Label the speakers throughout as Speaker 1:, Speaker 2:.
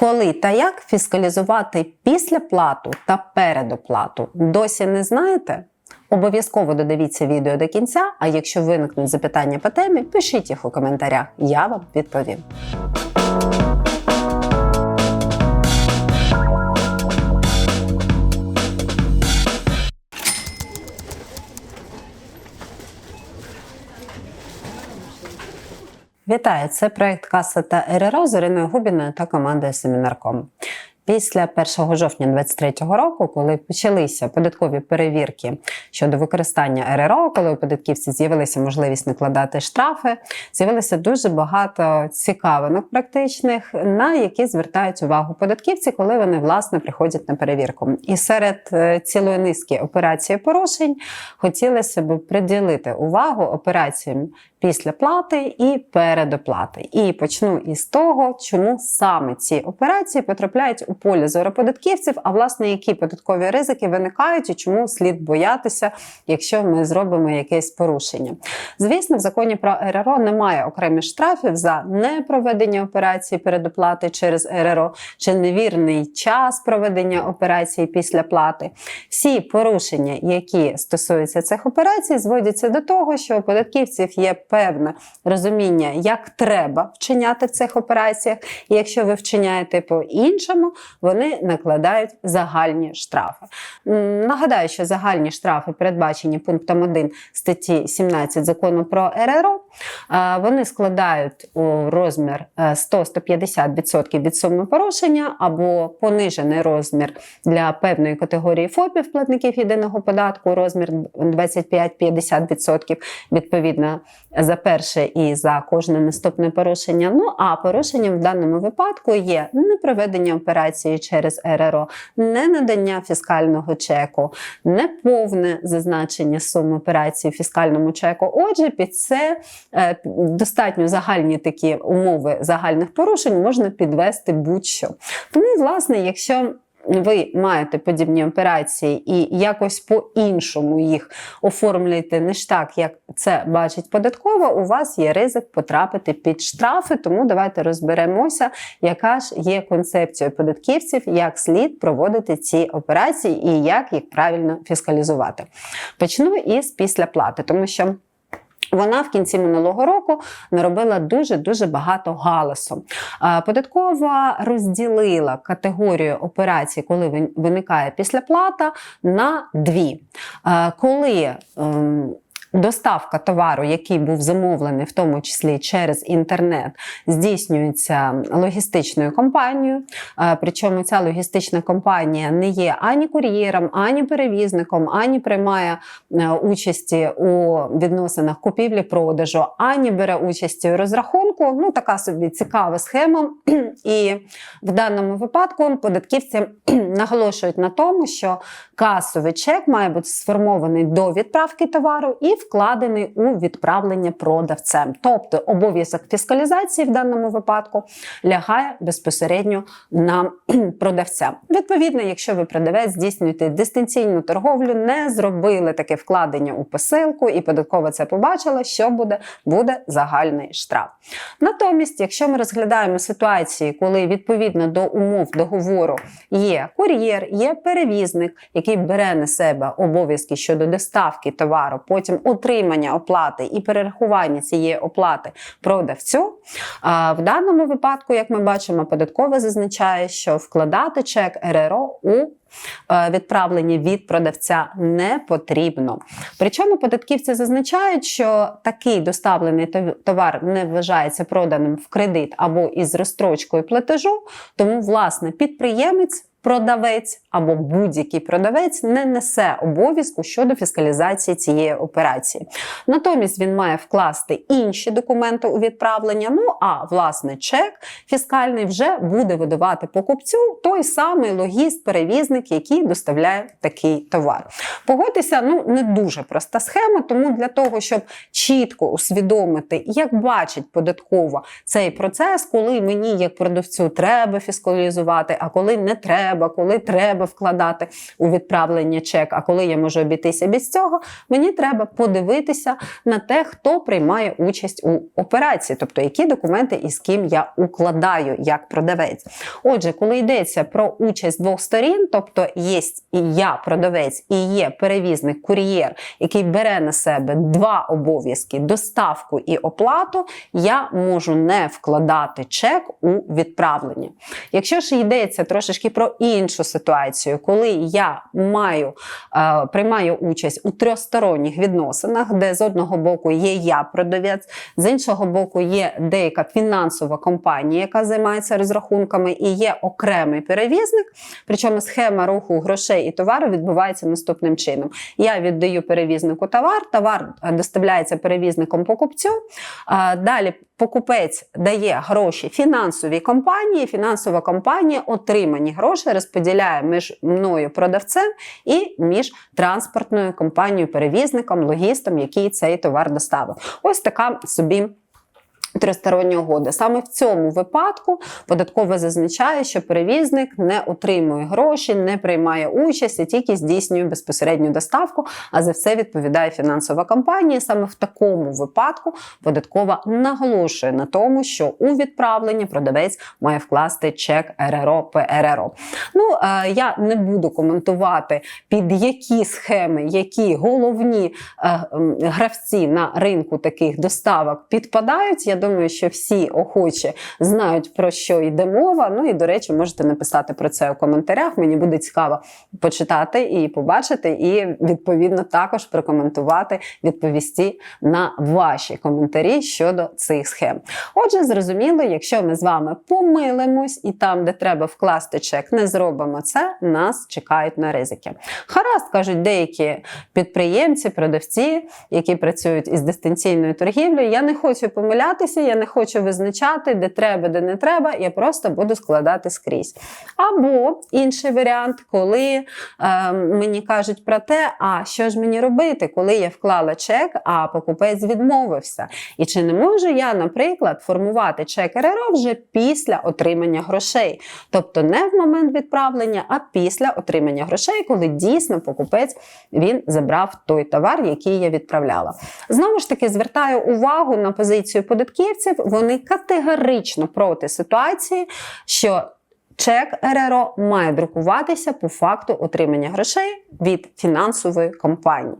Speaker 1: Коли та як фіскалізувати післяплату та передоплату? Досі не знаєте? Обов'язково додивіться відео до кінця, а якщо виникнуть запитання по темі, пишіть їх у коментарях, я вам відповім. Вітаю! Це проект Каса та РРО з Іриною Губіною та командою Семінарком. Після 1 жовтня 2023 року, коли почалися податкові перевірки щодо використання РРО, коли у податківців з'явилася можливість накладати штрафи, з'явилося дуже багато цікавинок практичних, на які звертають увагу податківці, коли вони власне приходять на перевірку. І серед е, цілої низки операцій порушень хотілося б приділити увагу операціям після плати і передоплати. І почну із того, чому саме ці операції потрапляють у поле зору податківців, а власне які податкові ризики виникають і чому слід боятися, якщо ми зробимо якесь порушення. Звісно, в законі про РРО немає окремих штрафів за непроведення операції передоплати через РРО чи невірний час проведення операції після плати. Всі порушення, які стосуються цих операцій, зводяться до того, що у податківців є певне розуміння, як треба вчиняти в цих операціях. І якщо ви вчиняєте по-іншому, вони накладають загальні штрафи. Нагадаю, що загальні штрафи передбачені пунктом 1 статті 17 закону про РРО. Е, Вони складають у розмір е, 100-150% від суми порушення або понижений розмір для певної категорії ФОПів платників єдиного податку, розмір 25-50% відповідно за перше і за кожне наступне порушення. Ну а порушенням в даному випадку є непроведення операції через РРО, не надання фіскального чеку, неповне зазначення суми операції в фіскальному чеку. Отже, під це е, достатньо загальні такі умови загальних порушень можна підвести будь-що. Тому, власне, якщо ви маєте подібні операції і якось по-іншому їх оформлюєте не ж так, як це бачить податкова, у вас є ризик потрапити під штрафи. Тому давайте розберемося, яка ж є концепція податківців, як слід проводити ці операції і як їх правильно фіскалізувати. Почну із післяплати, тому що. Вона в кінці минулого року наробила дуже дуже багато галасу. Податкова розділила категорію операцій, коли вин- виникає післяплата, на дві. Коли ем, Доставка товару, який був замовлений, в тому числі через інтернет, здійснюється логістичною компанією. Е, Причому ця логістична компанія не є ані кур'єром, ані перевізником, ані приймає е, участі у відносинах купівлі-продажу, ані бере участі у розрахунку. Ну, така собі цікава схема. І в даному випадку податківці наголошують на тому, що касовий чек має бути сформований до відправки товару і вкладений у відправлення продавцем. Тобто обов'язок фіскалізації в даному випадку лягає безпосередньо на продавця. Відповідно, якщо ви продавець здійснюєте дистанційну торговлю, не зробили таке вкладення у посилку, і податкова це побачила, що буде? Буде загальний штраф. Натомість, якщо ми розглядаємо ситуації, коли відповідно до умов договору є кур'єр, є перевізник, який бере на себе обов'язки щодо доставки товару, потім отримання оплати і перерахування цієї оплати продавцю. В даному випадку, як ми бачимо, податкова зазначає, що вкладати чек РРО у е, відправлення від продавця не потрібно. Причому податківці зазначають, що такий доставлений товар не вважається проданим в кредит або із розстрочкою платежу, тому власне підприємець. Продавець або будь-який продавець не несе обов'язку щодо фіскалізації цієї операції. Натомість він має вкласти інші документи у відправлення. Ну а власне чек фіскальний вже буде видавати покупцю той самий логіст-перевізник, який доставляє такий товар. Погодьтеся, ну не дуже проста схема, тому для того, щоб чітко усвідомити, як бачить податкова цей процес, коли мені як продавцю треба фіскалізувати, а коли не треба треба, коли треба вкладати у відправлення чек, а коли я можу обійтися без цього, мені треба подивитися на те, хто приймає участь у операції, тобто які документи і з ким я укладаю як продавець. Отже, коли йдеться про участь двох сторін, тобто є і я продавець, і є перевізник, кур'єр, який бере на себе два обов'язки доставку і оплату, я можу не вкладати чек у відправлення. Якщо ж йдеться трошечки про іншу ситуацію, коли я маю, е, приймаю участь у трьохсторонніх відносинах, де з одного боку є я продавець, з іншого боку є деяка фінансова компанія, яка займається розрахунками, і є окремий перевізник. Причому схема руху грошей і товару відбувається наступним чином: я віддаю перевізнику товар, товар доставляється перевізником покупцю. е, Далі покупець дає гроші фінансовій компанії. Фінансова компанія отримані гроші розподіляє між мною продавцем і між транспортною компанією, перевізником, логістом, який цей товар доставив. Ось така собі. Тристороння угода. Саме в цьому випадку податково зазначає, що перевізник не отримує гроші, не приймає участь, а тільки здійснює безпосередню доставку, а за все відповідає фінансова компанія. Саме в такому випадку податкова наголошує на тому, що у відправленні продавець має вкласти чек РРО ПРРО. Ну, е, я не буду коментувати, під які схеми, які головні е, гравці на ринку таких доставок підпадають. Я думаю, що всі охочі знають про що йде мова. Ну і до речі, можете написати про це у коментарях. Мені буде цікаво почитати і побачити, і відповідно також прокоментувати, відповісти на ваші коментарі щодо цих схем. Отже, зрозуміло, якщо ми з вами помилимось і там, де треба вкласти чек, не зробимо це, нас чекають на ризики. Гаразд, кажуть деякі підприємці, продавці, які працюють із дистанційною торгівлею. Я не хочу помилятися, я не хочу визначати, де треба, де не треба. Я просто буду складати скрізь. Або інший варіант, коли е, мені кажуть про те, а що ж мені робити, коли я вклала чек, а покупець відмовився. І чи не можу я, наприклад, формувати чек РРО вже після отримання грошей? Тобто не в момент відправлення, а після отримання грошей, коли дійсно покупець він забрав той товар, який я відправляла. Знову ж таки, звертаю увагу на позицію податківців. Вони категорично проти ситуації, що чек РРО має друкуватися по факту отримання грошей від фінансової компанії.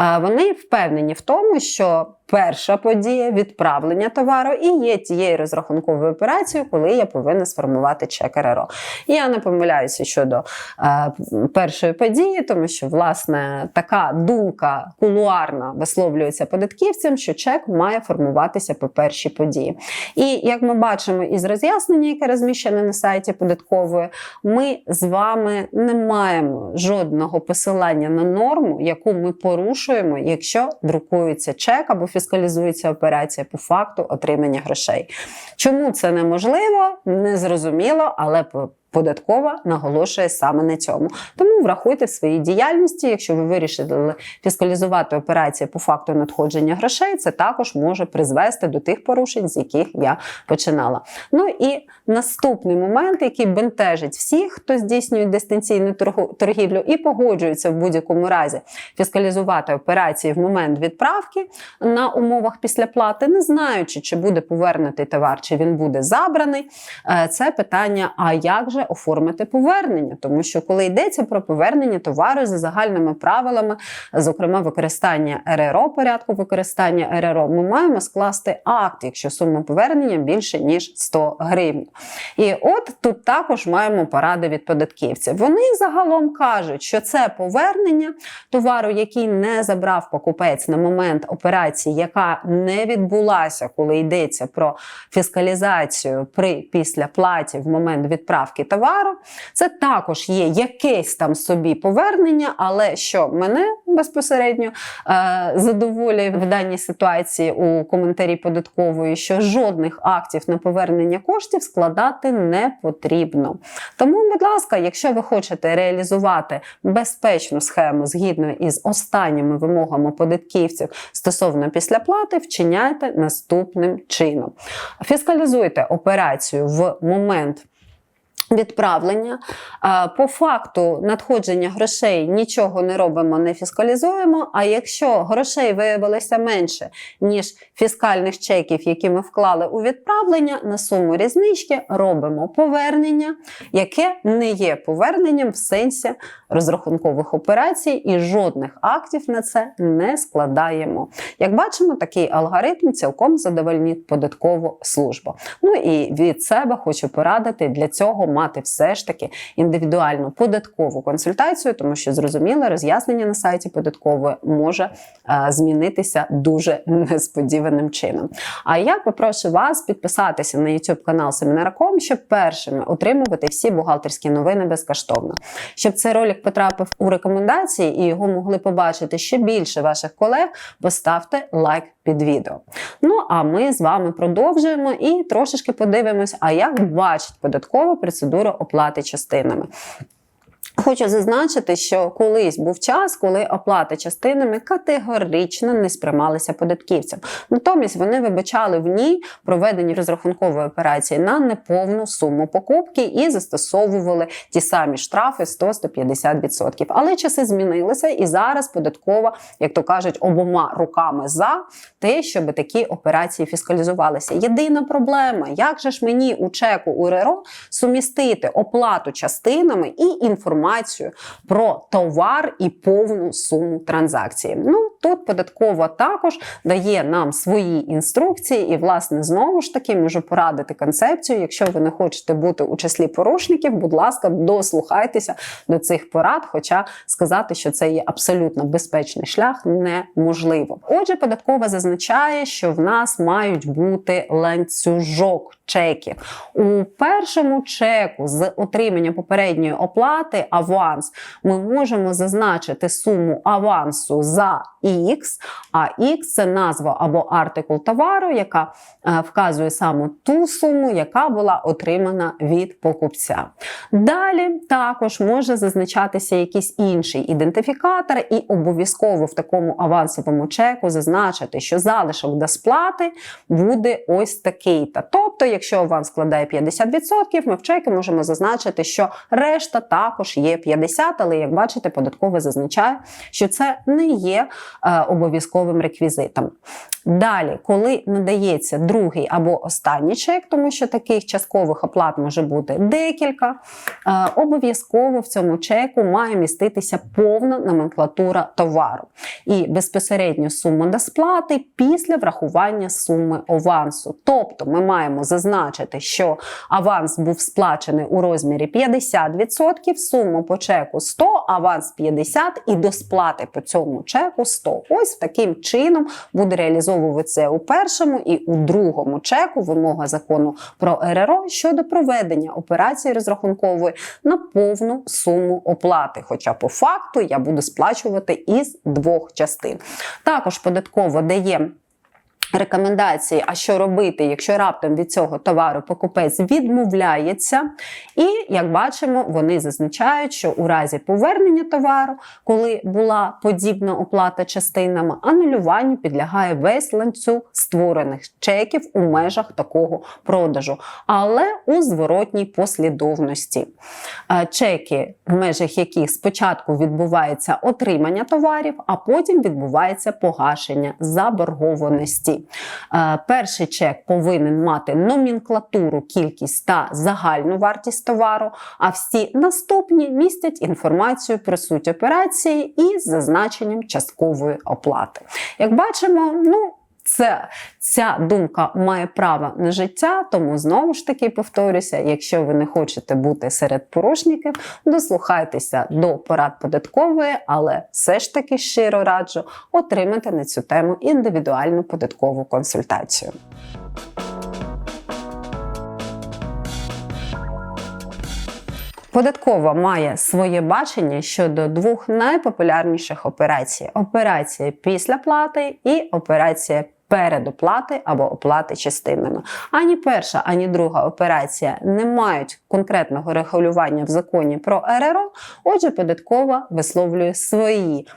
Speaker 1: Е, Вони впевнені в тому, що перша подія відправлення товару і є тією розрахунковою операцією, коли я повинна сформувати чек РРО. Я не помиляюся щодо е, першої події, тому що власне така думка кулуарна висловлюється податківцям, що чек має формуватися по першій події. І як ми бачимо із роз'яснення, яке розміщене на сайті податкової, ми з вами не маємо жодного посилання на норму, яку ми порушуємо, якщо друкується чек або фіскалізується операція по факту отримання грошей. Чому це неможливо, незрозуміло, але по- Податкова наголошує саме на цьому. Тому врахуйте в своїй діяльності, якщо ви вирішили фіскалізувати операції по факту надходження грошей, це також може призвести до тих порушень, з яких я починала. Ну і наступний момент, який бентежить всіх, хто здійснює дистанційну торгівлю і погоджується в будь-якому разі фіскалізувати операції в момент відправки на умовах після плати, не знаючи, чи буде повернутий товар, чи він буде забраний. Е, Це питання: а як же оформити повернення? Тому що коли йдеться про повернення товару за загальними правилами, зокрема використання РРО, порядку використання РРО, ми маємо скласти акт, якщо сума повернення більше ніж 100 гривень. І от тут також маємо поради від податківців. Вони загалом кажуть, що це повернення товару, який не забрав покупець на момент операції, яка не відбулася, коли йдеться про фіскалізацію при післяплаті в момент відправки товару. Це також є якесь там собі повернення, але що мене безпосередньо е, задоволює в даній ситуації у коментарі податкової, що жодних актів на повернення коштів складати не потрібно. Тому, будь ласка, якщо ви хочете реалізувати безпечну схему згідно із останніми вимогами податківців стосовно післяплати, вчиняйте наступним чином: фіскалізуйте операцію в момент Відправлення по факту надходження грошей нічого не робимо, не фіскалізуємо. А якщо грошей виявилося менше, ніж фіскальних чеків, які ми вклали у відправлення, на суму різнички робимо повернення, яке не є поверненням в сенсі розрахункових операцій, і жодних актів на це не складаємо. Як бачимо, такий алгоритм цілком задовольнить податкову службу. Ну і від себе хочу порадити для цього мати все ж таки індивідуальну податкову консультацію, тому що зрозуміле роз'яснення на сайті податкової може е, змінитися дуже несподіваним чином. А я попрошу вас підписатися на YouTube канал Семінараком, щоб першими отримувати всі бухгалтерські новини безкоштовно. Щоб цей ролик потрапив у рекомендації і його могли побачити ще більше ваших колег, поставте лайк під відео. Ну а ми з вами продовжуємо і трошечки подивимось, а як бачить податкова процедуру оплати частинами. Хочу зазначити, що колись був час, коли оплата частинами категорично не сприймалися податківцям. Натомість вони вибачали в ній проведені розрахункової операції на неповну суму покупки і застосовували ті самі штрафи 100-150%. Але часи змінилися, і зараз податкова, як то кажуть, обома руками за те, щоб такі операції фіскалізувалися. Єдина проблема, як же ж мені у чеку УРРО сумістити оплату частинами і інформацію інформацію про товар і повну суму транзакції. Ну тут податкова також дає нам свої інструкції, і, власне, знову ж таки можу порадити концепцію. Якщо ви не хочете бути у числі порушників, будь ласка, дослухайтеся до цих порад, хоча сказати, що це є абсолютно безпечний шлях, неможливо. Отже, податкова зазначає, що в нас мають бути ланцюжок чеків. У першому чеку з отримання попередньої оплати аванс ми можемо зазначити суму авансу за X, а X це назва або артикул товару, яка е, вказує саме ту суму, яка була отримана від покупця. Далі також може зазначатися якийсь інший ідентифікатор, і обов'язково в такому авансовому чеку зазначити, що залишок до сплати буде ось такий-то. Тобто, якщо аванс складає 50%, ми в чекі можемо зазначити, що решта також є 50%, але як бачите, податково зазначає, що це не є обов'язковим реквізитом. Далі, коли надається другий або останній чек, тому що таких часткових оплат може бути декілька, е, обов'язково в цьому чеку має міститися повна номенклатура товару і безпосередньо сума до сплати після врахування суми авансу. Тобто ми маємо зазначити, що аванс був сплачений у розмірі 50%, суму по чеку 100, аванс 50 і до сплати по цьому чеку 100. Ось таким чином буде реалізовуватися у першому і у другому чеку вимога закону про РРО щодо проведення операції розрахункової на повну суму оплати. Хоча по факту я буду сплачувати із двох частин. Також податково дає. Рекомендації, а що робити, якщо раптом від цього товару покупець відмовляється. І, як бачимо, вони зазначають, що у разі повернення товару, коли була подібна оплата частинами, анулюванню підлягає весь ланцюг створених чеків у межах такого продажу, але у зворотній послідовності. Е, чеки, в межах яких спочатку відбувається отримання товарів, а потім відбувається погашення заборгованості. Е, перший чек повинен мати номенклатуру, кількість та загальну вартість товару, а всі наступні містять інформацію про суть операції із зазначенням часткової оплати. Як бачимо, ну, це ця думка має право на життя, тому знову ж таки повторюся: якщо ви не хочете бути серед порушників, дослухайтеся до порад податкової, але все ж таки щиро раджу отримати на цю тему індивідуальну податкову консультацію. Податкова має своє бачення щодо двох найпопулярніших операцій: операція після плати і операція передоплати або оплати частинами. Ані перша, ані друга операція не мають конкретного регулювання в законі про РРО, отже, податкова висловлює свої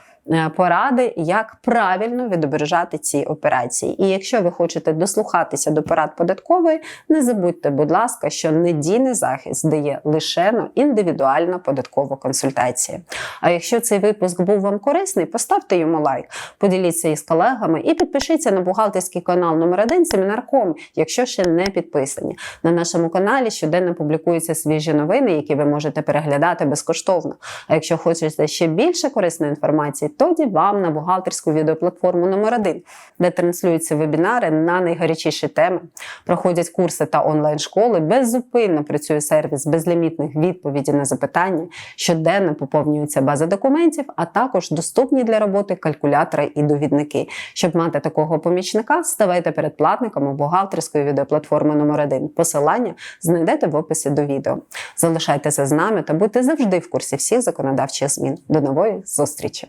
Speaker 1: поради, як правильно відображати ці операції. І якщо ви хочете дослухатися до порад податкової, не забудьте, будь ласка, що недійний захист дає лише ну, індивідуальна податкова консультація. А якщо цей випуск був вам корисний, поставте йому лайк, поділіться із колегами і підпишіться на бухгалтерський канал номер 1 Семінар.ком, якщо ще не підписані. На нашому каналі щоденно публікуються свіжі новини, які ви можете переглядати безкоштовно. А якщо хочете ще більше корисної інформації, тоді вам на бухгалтерську відеоплатформу номер 1 де транслюються вебінари на найгарячіші теми, проходять курси та онлайн-школи, беззупинно працює сервіс безлімітних відповідей на запитання, щоденно поповнюється база документів, а також доступні для роботи калькулятори і довідники. Щоб мати такого помічника, ставайте передплатниками бухгалтерської відеоплатформи номер 1 Посилання знайдете в описі до відео. Залишайтеся з нами та будьте завжди в курсі всіх законодавчих змін. До нової зустрічі!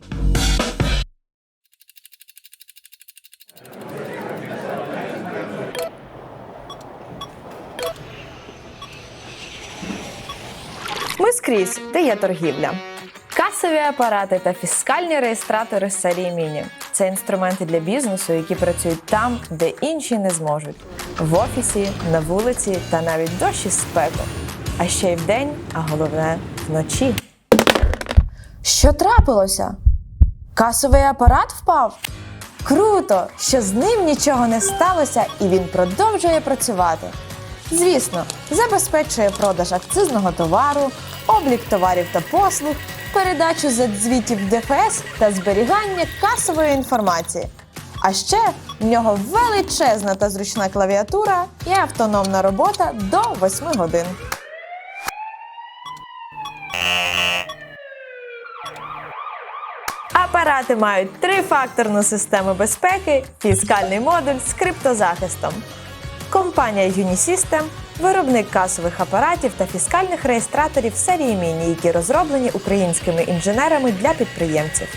Speaker 2: Ми скрізь, де є торгівля. Касові апарати та фіскальні реєстратори з серії Міні це інструменти для бізнесу, які працюють там, де інші не зможуть: в офісі, на вулиці та навіть дощ і спеку. А ще й вдень, а головне вночі. Що трапилося? Касовий апарат впав? Круто, що з ним нічого не сталося і він продовжує працювати. Звісно, забезпечує продаж акцизного товару, облік товарів та послуг, передачу задзвітів ДФС та зберігання касової інформації. А ще в нього величезна та зручна клавіатура і автономна робота до 8 годин. Апарати мають трифакторну систему безпеки, фіскальний модуль з криптозахистом. Компанія Unisystem – виробник касових апаратів та фіскальних реєстраторів серії Міні, які розроблені українськими інженерами для підприємців.